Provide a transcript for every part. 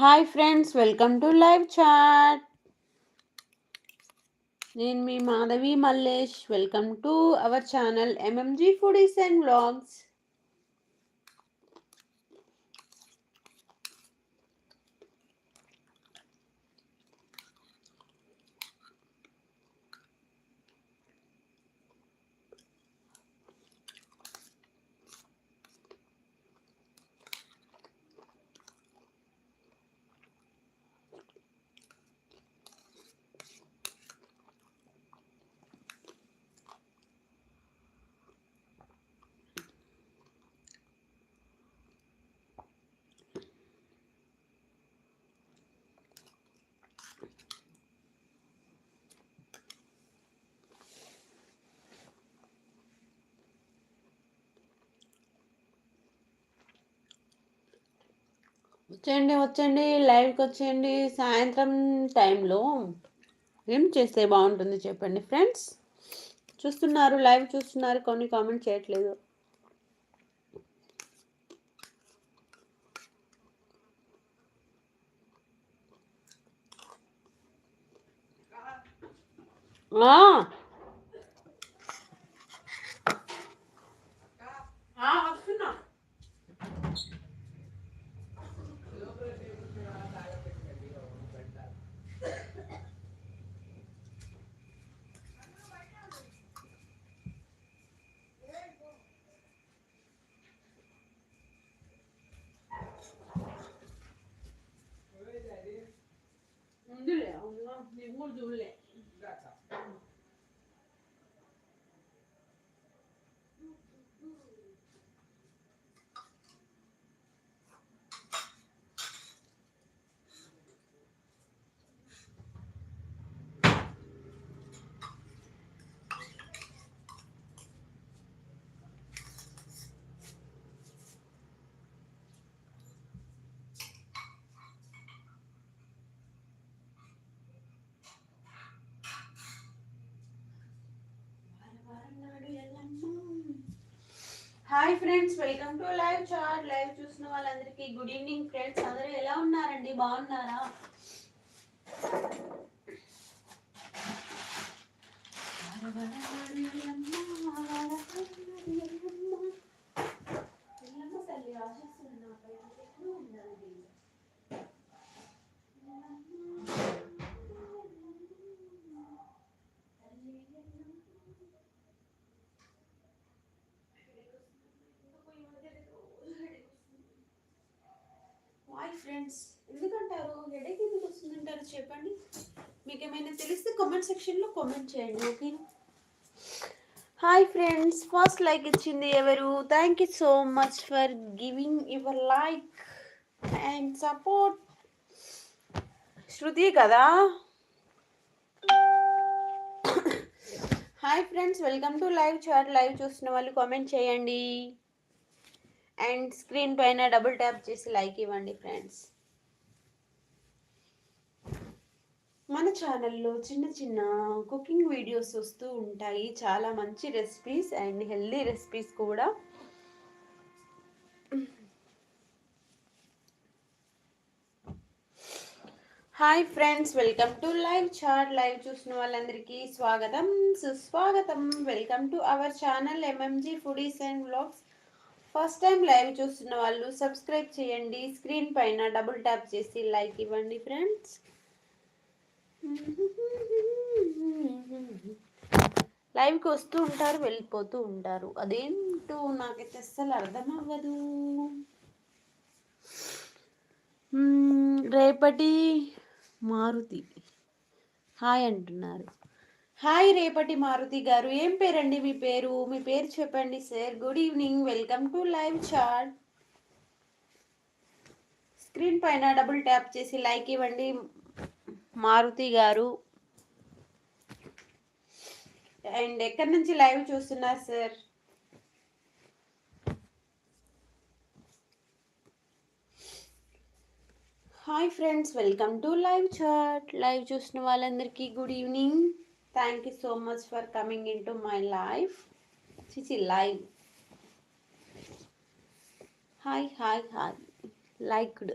Hi friends welcome to live chat నేను మీ Madhavi Mallesh. Welcome to our channel MMG foodies and vlogs వచ్చేయండి వచ్చేయండి లైవ్కి వచ్చేయండి. సాయంత్రం టైంలో ఏం చేస్తే బాగుంటుంది చెప్పండి ఫ్రెండ్స్? చూస్తున్నారు లైవ్ చూస్తున్నారు. కొన్ని కామెంట్ చేయట్లేదు ఆ ఆ, వస్తున్నా ఉందిలే అవునా నేను కూడా చూడలే hi friends welcome to live chat. Live చూసిన వాళ్ళందరికీ గుడ్ ఈవినింగ్ ఫ్రెండ్స్. అందరూ ఎలా ఉన్నారండి? బాగున్నారా తల్లి ఆశిస్తుంది నాపై ఎప్పుడు ఉండాలి హాయ్ ఫ్రెండ్స్ ఎందుకంటారు హెడేక్ ఎందుకు వస్తుందంటారు చెప్పండి. మీకు ఏమైనా తెలిస్తే కామెంట్ సెక్షన్లో కామెంట్ చేయండి okay hi friends first like ఇచ్చింది ఎవరు? Thank you so much for giving your like and support Shruti కదా? Hi friends welcome to live chat live చూస్తున్న వాళ్ళు కామెంట్ చేయండి. అండ్ స్క్రీన్ పైన డబుల్ ట్యాప్ చేసి లైక్ ఇవ్వండి ఫ్రెండ్స్ మన ఛానల్లో చిన్న చిన్న కుకింగ్ వీడియోస్ వస్తూ ఉంటాయి. చాలా మంచి రెసిపీస్ అండ్ హెల్దీ రెసిపీస్ కూడా. Hi friends welcome to live chat. Live చూసిన వాళ్ళందరికీ స్వాగతం సుస్వాగతం. Welcome to our channel MMG foodies and vlogs first time live చూస్తున్న వాళ్ళు సబ్స్క్రైబ్ చేయండి. స్క్రీన్ పైన డబుల్ ట్యాప్ చేసి లైక్ ఇవ్వండి ఫ్రెండ్స్. లైవ్కి వస్తూ ఉంటారు వెళ్ళిపోతూ ఉంటారు. అదేంటో నాకైతే అస్సలు అర్థం అవ్వదు రేపటి మారుతి. హాయ్ అంటున్నారు. హాయ్ రేపటి మారుతి గారు. ఏం పేరండి మీ పేరు? మీ పేరు చెప్పండి sir. Good evening. Welcome to live chat. Screen పైన డబుల్ ట్యాప్ చేసి లైక్ ఇవ్వండి. మారుతి గారు. అండ్ ఎక్కడి నుంచి లైవ్ చూస్తున్నారు sir? Hi friends welcome to live chat. Live చూసిన వాళ్ళందరికీ good evening. Thank you so much for coming into my life చిచి live. Hi hi hi. Liked.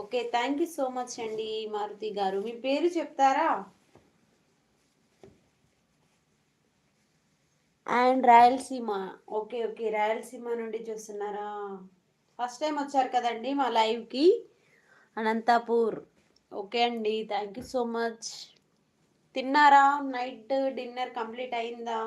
Okay thank you so much అండి మారుతి గారు. మీ పేరు చెప్తారా? And Rayalaseema. Okay okay Rayalaseema నుండి చూస్తున్నారా? ఫస్ట్ టైం వచ్చారు కదండి మా లైవ్కి. అనంతపూర్. ఓకే అండి థ్యాంక్ యూ సో మచ్. తిన్నారా? నైట్ డిన్నర్ కంప్లీట్ అయిందా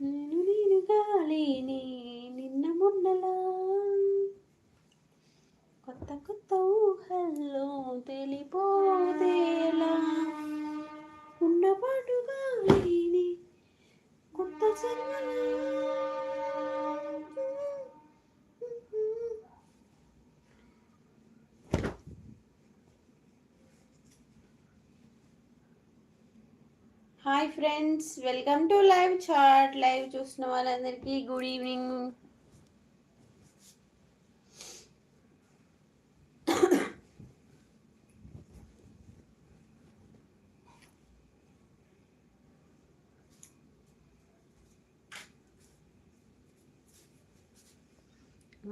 నేను నేను గాలిని నిన్న మొన్నలా. కొత్త కొత్త ఊహల్లో తెలిపోదేలా ఉన్నపాటు గాలిని కొత్త జన్మలా hi friends welcome to live chat. Live చూసిన వాళ్ళందరికీ good evening.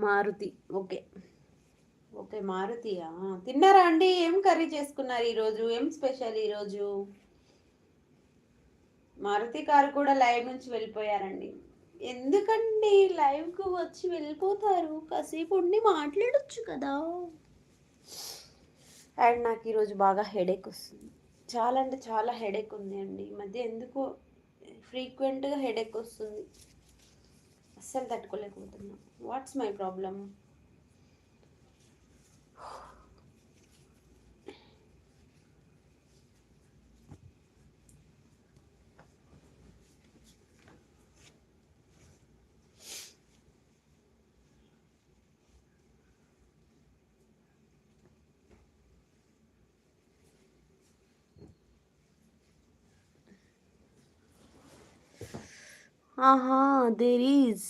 Maruti okay. Okay మారుతియా? తిన్నారా అండి? ఏం కర్రీ చేసుకున్నారు ఈరోజు? ఏం స్పెషల్ ఈరోజు? మారుతి కారు కూడా లైవ్ నుంచి వెళ్ళిపోయారండి. ఎందుకండి లైవ్కు వచ్చి వెళ్ళిపోతారు? కాసేపు ఉండి మాట్లాడొచ్చు కదా. అండ్ నాకు ఈరోజు బాగా హెడేక్ వస్తుంది. చాలా అంటే చాలా హెడేక్ ఉంది అండి. ఈ మధ్య ఎందుకో ఫ్రీక్వెంట్గా హెడేక్ వస్తుంది. అస్సలు తట్టుకోలేకపోతున్నా వాట్స్ మై ప్రాబ్లం ఆహా there is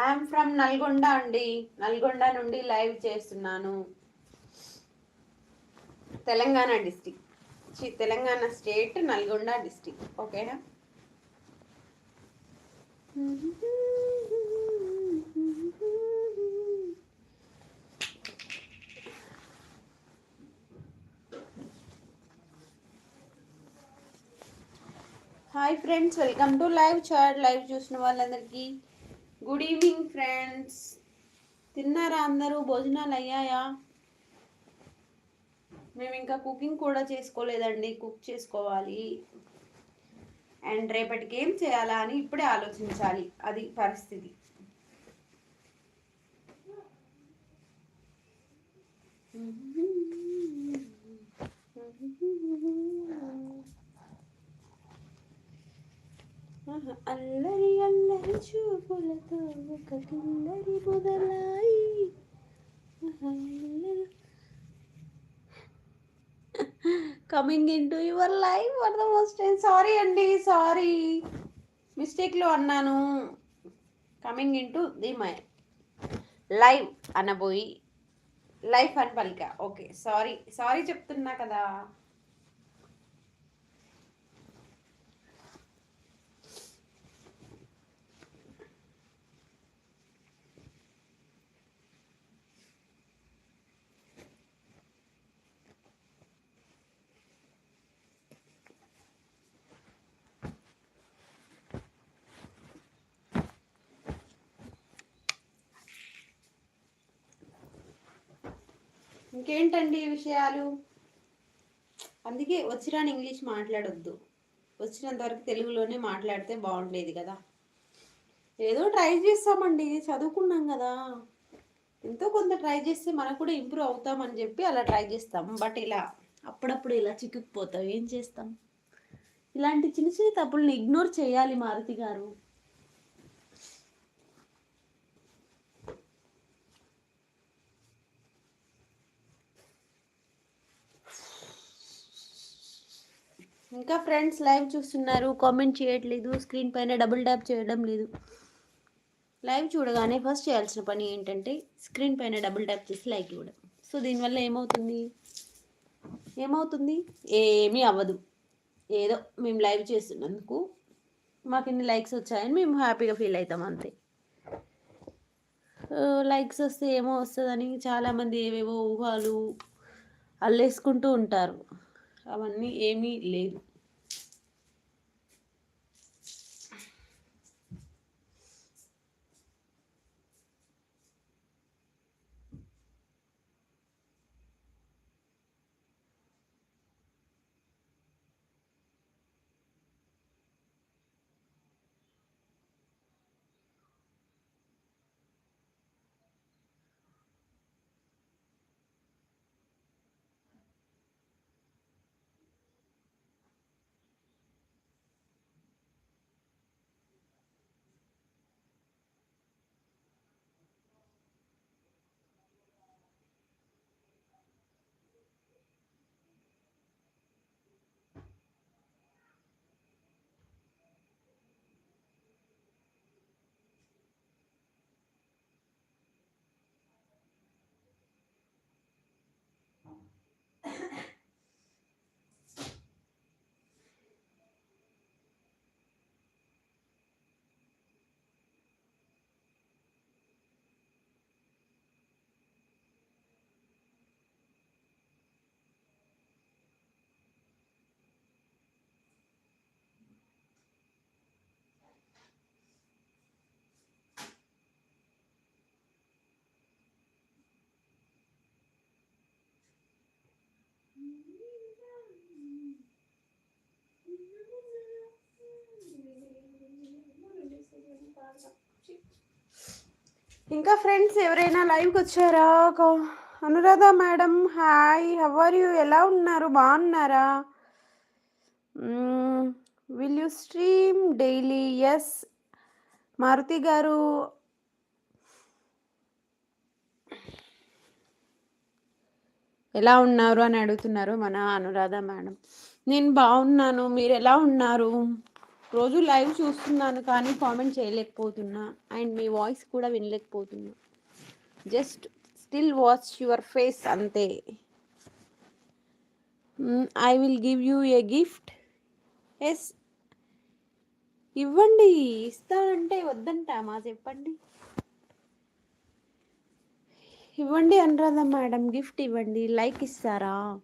I'm from Nalgonda అండి. నల్గొండ నుండి లైవ్ చేస్తున్నాను. Telangana district Telangana state Nalgonda district ఓకేనా hi friends welcome to live chat live చూసిన వాళ్ళందరికీ. Good evening friends. తిన్నారా అందరూ? భోజనాలు అయ్యాయా? మేము ఇంకా కుకింగ్ కూడా చేసుకోలేదండి కుక్ చేసుకోవాలి. అండ్ రేపటికి ఏం చేయాలా అని ఇప్పుడే ఆలోచించాలి అది పరిస్థితి. Mm-hmm. Mm-hmm. Mm-hmm. అల్లరి అల్లరి చూపులతో ఒక కిల్లరి మొదలాయి coming into your life for the first time sorry అండి సారీ మిస్టేక్లో అన్నాను. Coming into the my live అనబోయి life అని పలిక. ఓకే సారీ సారీ చెప్తున్నా కదా. ఇంకేంటండి విషయాలు? అందుకే వచ్చిరాని ఇంగ్లీష్ మాట్లాడొద్దు. వచ్చినంత వరకు తెలుగులోనే మాట్లాడితే బాగుండేది కదా. ఏదో ట్రై చేస్తామండి చదువుకున్నాం కదా. ఎంతో కొంత ట్రై చేస్తే మనకు కూడా ఇంప్రూవ్ అవుతామని చెప్పి అలా ట్రై చేస్తాం. బట్ ఇలా అప్పుడప్పుడు ఇలా చిక్కుకుపోతాం. ఏం చేస్తాం? ఇలాంటి చిన్న చిన్న తప్పులను ఇగ్నోర్ చేయాలి మారుతి గారు. ఇంకా ఫ్రెండ్స్ లైవ్ చూస్తున్నారు కామెంట్ చేయట్లేదు స్క్రీన్ పైన డబుల్ ట్యాప్ చేయడం లేదు. లైవ్ చూడగానే ఫస్ట్ చేయాల్సిన పని ఏంటంటే స్క్రీన్ పైన డబుల్ ట్యాప్ చేసి లైక్ ఇవ్వడం. సో దీనివల్ల ఏమవుతుంది? ఏమవుతుంది? ఏమీ అవ్వదు. ఏదో మేము లైవ్ చేస్తున్నందుకు మాకు ఇన్ని లైక్స్ వచ్చాయని మేము హ్యాపీగా ఫీల్ అవుతాం అంతే. లైక్స్ వస్తే ఏమో వస్తుందని చాలామంది ఏవేవో ఊహాలు అల్లేసుకుంటూ ఉంటారు. అవన్నీ ఏమీ లేదు. ఇంకా ఫ్రెండ్స్ ఎవరైనా లైవ్కి వచ్చారా? Anuradha madam hi. How are you ఎలా ఉన్నారు? బాగున్నారా? Will you stream daily yes Maruti garu ఎలా ఉన్నారు అని అడుగుతున్నారు మన అనురాధ మేడం. నేను బాగున్నాను. మీరు ఎలా ఉన్నారు? రోజు లైవ్ చూస్తున్నాను కానీ కామెంట్ చేయలేకపోతున్నా. అండ్ మీ వాయిస్ కూడా వినలేకపోతున్నా. Just still watch your face అంతే. I will give you a gift. Yes. ఇవ్వండి. ఇస్తా అంటే వద్దంటామా చెప్పండి. ఇవ్వండి అనరాదా మేడం గిఫ్ట్ ఇవ్వండి. లైక్ ఇస్తారా?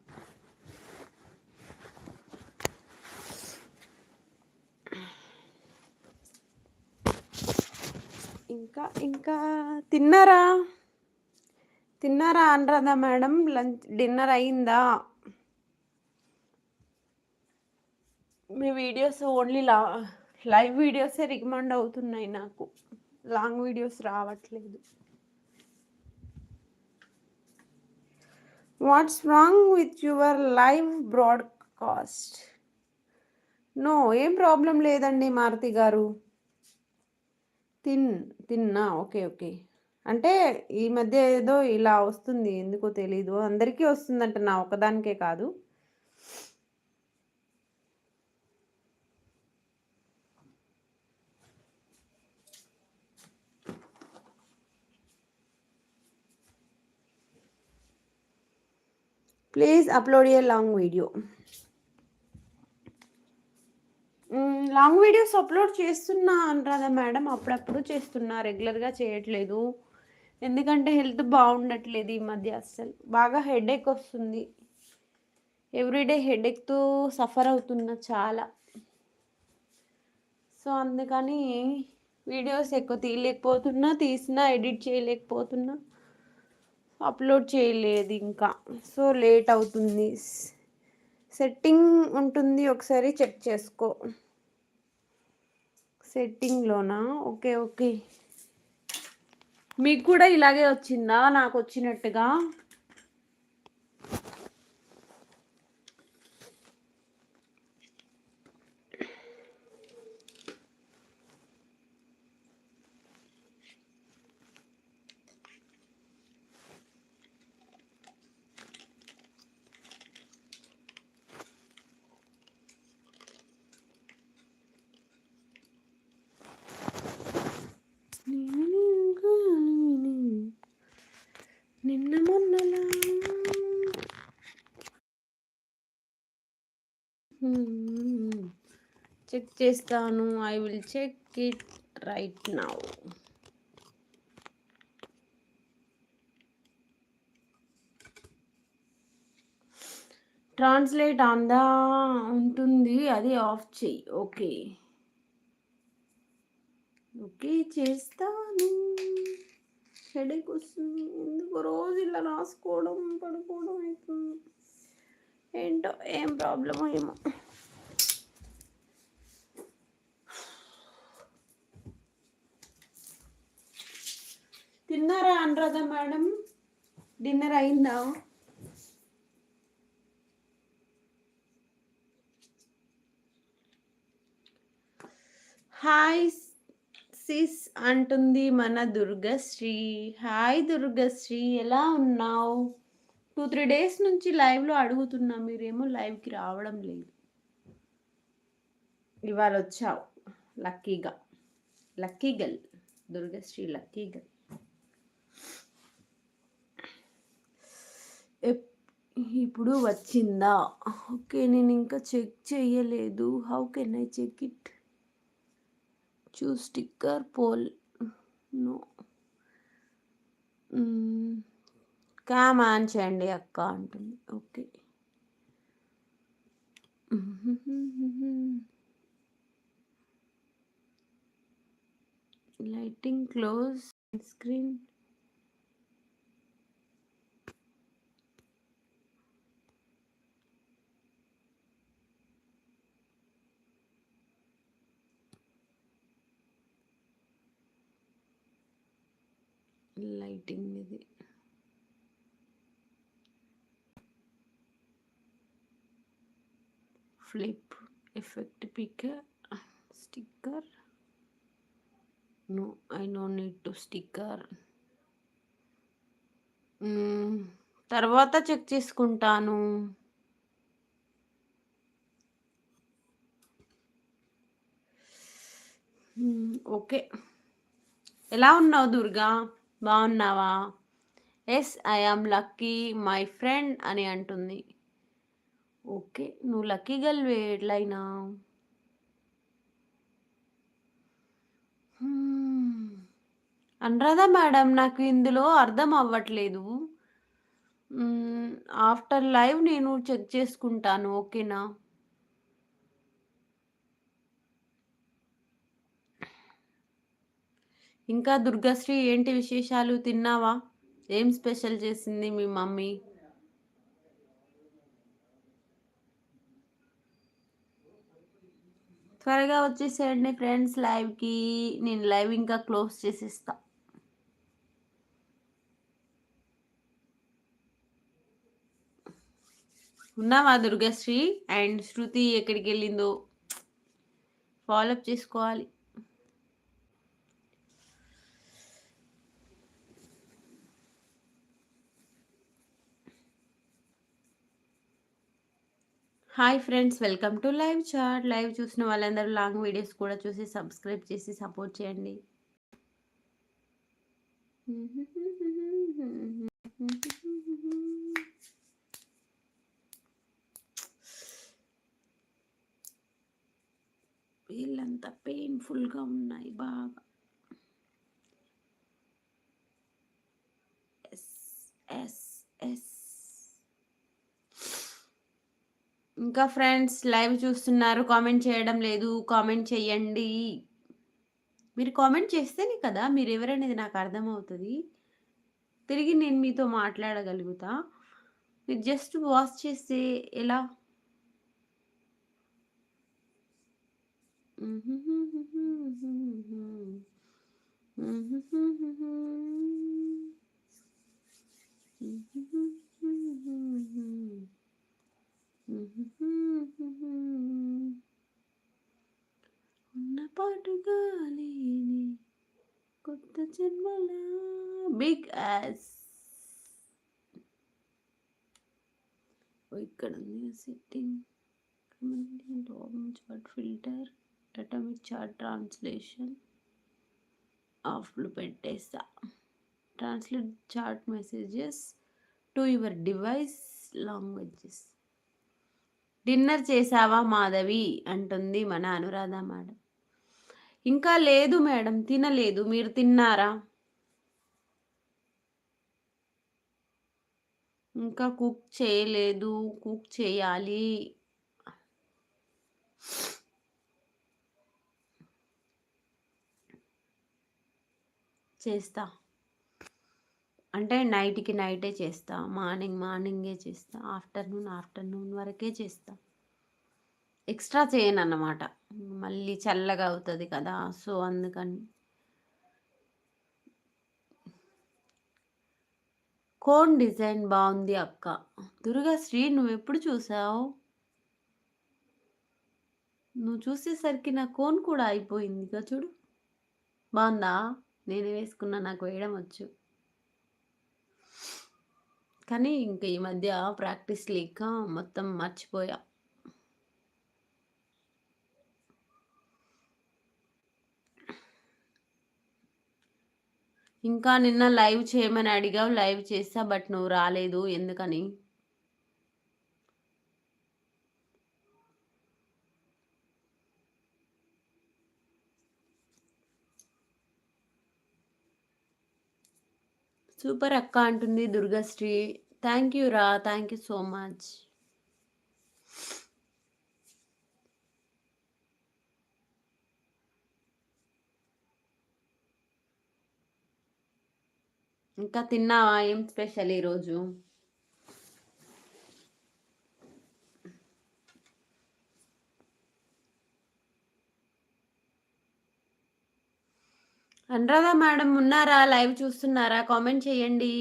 ఇంకా ఇంకా తిన్నారా? తిన్నారా అనరాదా మేడం? లంచ్ డిన్నర్ అయిందా? మీ వీడియోస్ ఓన్లీ లా లైవ్ వీడియోసే రికమెండ్ అవుతున్నాయి నాకు. లాంగ్ వీడియోస్ రావట్లేదు. What's wrong with your live broadcast? No ఏం ప్రాబ్లం లేదండి మారుతి గారు. తిన్ తిన్నా ఓకే ఓకే. అంటే ఈ మధ్య ఏదో ఇలా వస్తుంది ఎందుకో తెలీదు. అందరికీ వస్తుందంట నా ఒకదానికే కాదు. Please upload a long video. Long videos upload చేస్తున్నా అనరాదా మేడం. అప్పుడప్పుడు చేస్తున్నా. రెగ్యులర్గా చేయట్లేదు. ఎందుకంటే హెల్త్ బాగుండట్లేదు ఈ మధ్య అస్సలు. బాగా హెడేక్ వస్తుంది. ఎవ్రీడే హెడేక్తో సఫర్ అవుతున్నా చాలా. సో అందుకని వీడియోస్ ఎక్కువ తీయలేకపోతున్నా తీసినా ఎడిట్ చేయలేకపోతున్నా. అప్లోడ్ చేయలేదు ఇంకా. సో లేట్ అవుతుంది. సెట్టింగ్ ఉంటుంది ఒకసారి చెక్ చేసుకో. సెట్టింగ్లోనా ఓకే ఓకే మీకు కూడా ఇలాగే వచ్చిందా? నాకు వచ్చినట్టుగా నిన్న మొన్న చెక్ చేస్తాను. I will check it right now translate అందా? ఉంటుంది. అది ఆఫ్ చెయ్యి. ఓకే ఓకే చేస్తాను. హెడేక్ వస్తుంది. ఎందుకు రోజు ఇలా రాసుకోవడం పడుకోవడం అవుతుంది ఏంటో ఏం ప్రాబ్లమో ఏమో. తిన్నారా అనురాధ మేడం? డిన్నర్ అయిందా? హాయ్ సిస్ అంటుంది మన దుర్గశ్రీ. హాయ్ దుర్గశ్రీ ఎలా ఉన్నావు? టూ త్రీ డేస్ నుంచి లైవ్లో అడుగుతున్నా మీరేమో లైవ్కి రావడం లేదు. ఇవాళ వచ్చావు లక్కీగా. లక్కీ గల్ దుర్గశ్రీ లక్కీ గల్ ఇప్పుడు వచ్చిందా? ఓకే నేను ఇంకా చెక్ చేయలేదు how can I check it chew sticker poll no cam on చేయండి అక్క అంటుంది. Okay lighting close screen lighting ఇది. Flip effect picker sticker no I no need to sticker తర్వాత చెక్ చేసుకుంటాను. Hmm, ఓకే ఎలా ఉన్నావు దుర్గా? బాగున్నావా? Yes I am lucky my friend అని అంటుంది. ఓకే నువ్వు లక్కీ గల్వే ఎట్లయినా? అనురాధ మేడం నాకు ఇందులో అర్థం అవ్వట్లేదు. ఆఫ్టర్ లైవ్ నేను చెక్ చేసుకుంటాను ఓకేనా? ఇంకా దుర్గశ్రీ ఏంటి విశేషాలు? తిన్నావా? ఏం స్పెషల్ చేసింది మీ మమ్మీ? త్వరగా వచ్చేసేయండి ఫ్రెండ్స్ లైవ్కి. నేను లైవ్ ఇంకా క్లోజ్ చేసేస్తా. ఉన్నావా దుర్గశ్రీ? అండ్ శృతి ఎక్కడికి వెళ్ళిందో ఫాలోఅప్ చేసుకోవాలి. Hi friends welcome to live chat. Live చూసిన వాళ్ళందరూ లాంగ్ వీడియోస్ కూడా చూసి సబ్స్క్రైబ్ చేసి సపోర్ట్ చేయండి. వీళ్ళంతా పెయిన్ఫుల్గా ఉన్నాయి బాగా. ఎస్ ఎస్ ఎస్ ఇంకా ఫ్రెండ్స్ లైవ్ చూస్తున్నారు కామెంట్ చేయడం లేదు కామెంట్ చేయండి మీరు కామెంట్ చేస్తేనే కదా మీరు ఎవరనేది నాకు అర్థమవుతుంది. తిరిగి నేను మీతో మాట్లాడగలుగుతా. మీరు జస్ట్ వాచ్ చేస్తే ఎలా? ఉన్న పాటుగా లేని కొత్త జన్మల బిగ్ యాస్. ఇక్కడ ఉంది setting chat filter automatic chat translation ఆఫ్లు పెట్టేస్తా. Translate chat messages to your device languages dinner చేసావా మాధవి? అంటుంది మన అనురాధ మేడం. ఇంకా లేదు మేడం తినలేదు. మీరు తిన్నారా? ఇంకా కుక్ చేయలేదు. కుక్ చేయాలి. చేస్తా. అంటే నైట్కి నైటే చేస్తా. మార్నింగ్ మార్నింగే చేస్తా. ఆఫ్టర్నూన్ ఆఫ్టర్నూన్ వరకే చేస్తా. ఎక్స్ట్రా చేయను అన్నమాట మళ్ళీ చల్లగా అవుతుంది కదా సో అందుకని. కోన్ డిజైన్ బాగుంది అక్క. దుర్గాశ్రీ నువ్వు ఎప్పుడు చూసావు? నువ్వు చూసేసరికి నా కోన్ కూడా అయిపోయింది చూడు. బాగుందా? నేను వేసుకున్నా నాకు వేయడం వచ్చు. కానీ ఇంక ఈ మధ్య ప్రాక్టీస్ లేక మొత్తం మర్చిపోయా. ఇంకా నిన్న లైవ్ చేయమని అడిగావు లైవ్ చేస్తా బట్ నువ్వు రాలేదు ఎందుకని? సూపర్ అక్క అంటుంది దుర్గశ్రీ. థ్యాంక్ యూ రా థ్యాంక్ యూ సో మచ్ ఇంకా తిన్నావా? ఏం స్పెషల్ ఈరోజు? అనురాధ మేడం ఉన్నారా? లైవ్ చూస్తున్నారా? కామెంట్ చేయండి.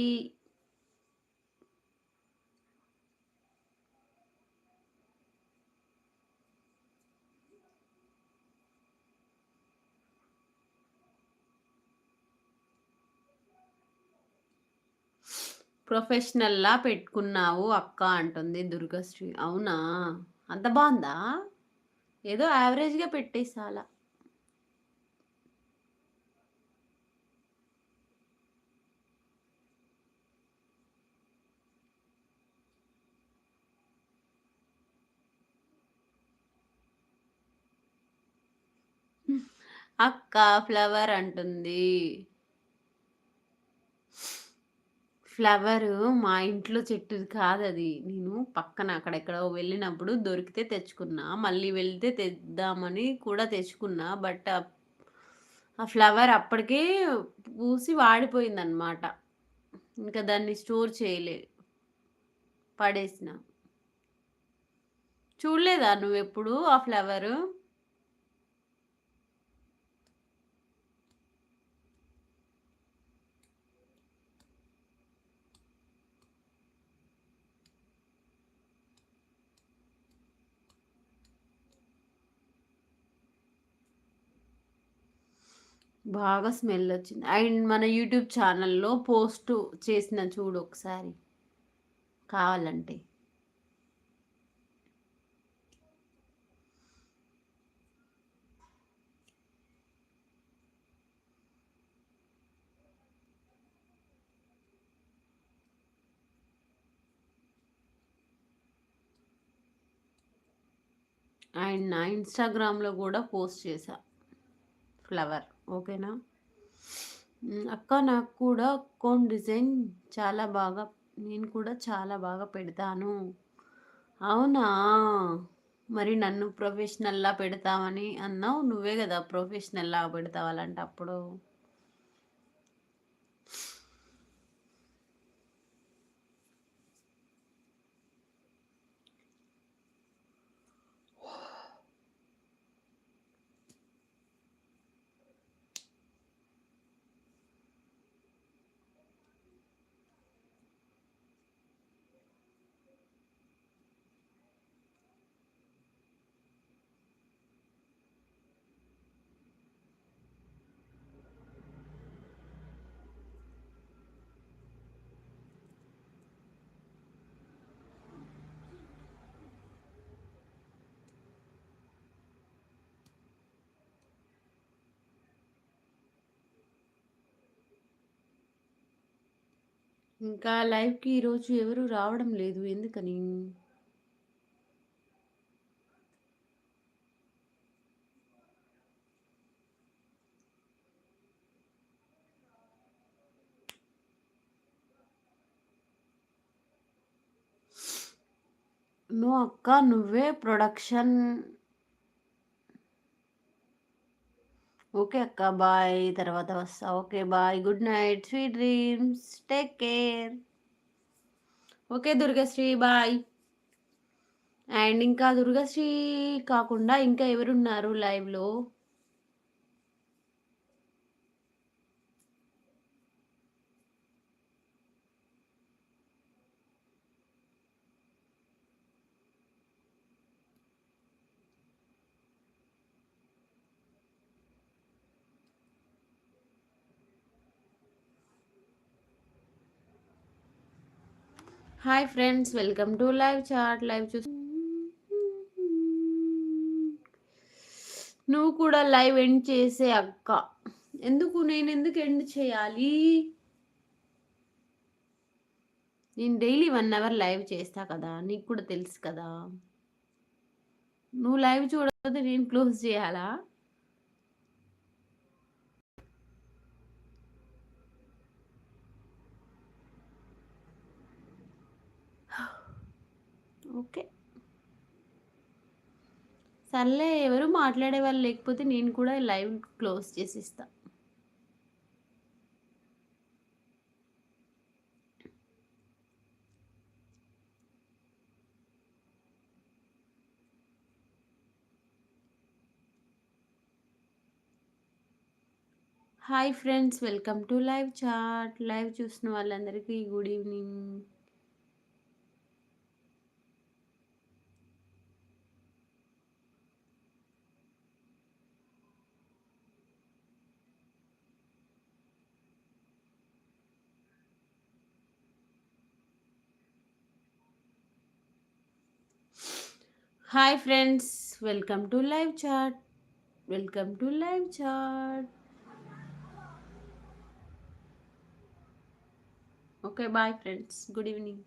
ప్రొఫెషనల్లా పెట్టుకున్నావు అక్క అంటుంది దుర్గశ్రీ. అవునా? అంత బాగుందా? ఏదో యావరేజ్గా పెట్టేసాలా అక్క ఫ్లవర్ అంటుంది ఫ్లవరు మా ఇంట్లో చెట్టుది కాదది. నేను పక్కన అక్కడెక్కడో వెళ్ళినప్పుడు దొరికితే తెచ్చుకున్నా. మళ్ళీ వెళ్తే తెద్దామని కూడా తెచ్చుకున్నా. బట్ ఆ ఫ్లవర్ అప్పటికే పూసి వాడిపోయిందనమాట. ఇంకా దాన్ని స్టోర్ చేయలే. పడేసిన. చూడలేదా నువ్వెప్పుడు ఆ ఫ్లవరు? బాగా స్మెల్ వచ్చింది. అండ్ మన యూట్యూబ్ ఛానల్లో పోస్ట్ చేసిన చూడు ఒకసారి. కావాలంటే. అండ్ నా ఇన్స్టాగ్రామ్లో కూడా పోస్ట్ చేశా. ఫ్లవర్ ఓకేనా? అక్క నాకు కూడా కోన్ డిజైన్ చాలా బాగా నేను కూడా చాలా బాగా పెడతాను. అవునా? మరి నన్ను ప్రొఫెషనల్లా పెడతామని అన్నావు నువ్వే కదా ప్రొఫెషనల్లా పెడతావాలంటే అప్పుడు ఇంకా లైవ్కి ఈరోజు ఎవరు రావడం లేదు. ఎందుకని? నువ్వు అక్క నువ్వే ప్రొడక్షన్ ఓకే అక్క బాయ్. తర్వాత వస్తా. Okay bye. Good night. Sweet dreams. Take care. Okay Durgasri bye. And ఇంకా దుర్గశ్రీ కాకుండా ఇంకా ఎవరున్నారు లైవ్లో? Hi friends welcome to live chat live చూ నువ్వు కూడా లైవ్ ఎండ్ చేసే అక్క. ఎందుకు నేను ఎందుకు ఎండ్ చేయాలి? నేను డైలీ వన్ అవర్ లైవ్ చేస్తా కదా నీకు కూడా తెలుసు కదా. నువ్వు లైవ్ చూడకపోతే నేను క్లోజ్ చేయాలా? ఓకే. సర్లే ఎవరు మాట్లాడే వాళ్ళు లేకపోతే నేను కూడా live close చేసిస్తా. Hi friends welcome to live chat. Live చూసిన వాళ్ళందరికీ good evening. Hi friends welcome to live chat welcome to live chat okay bye friends good evening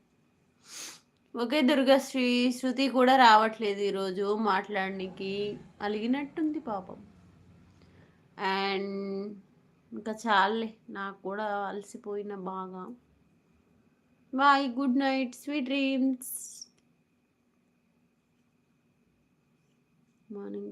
okay Durgasri Shruti కూడా రావట్లేదు ఈరోజు మాట్లాడడానికి అలిగినట్టుంది పాపం. అండ్ ఇంకా చాలే నాకు కూడా అలసిపోయిన బాగా. Bye good night sweet dreams morning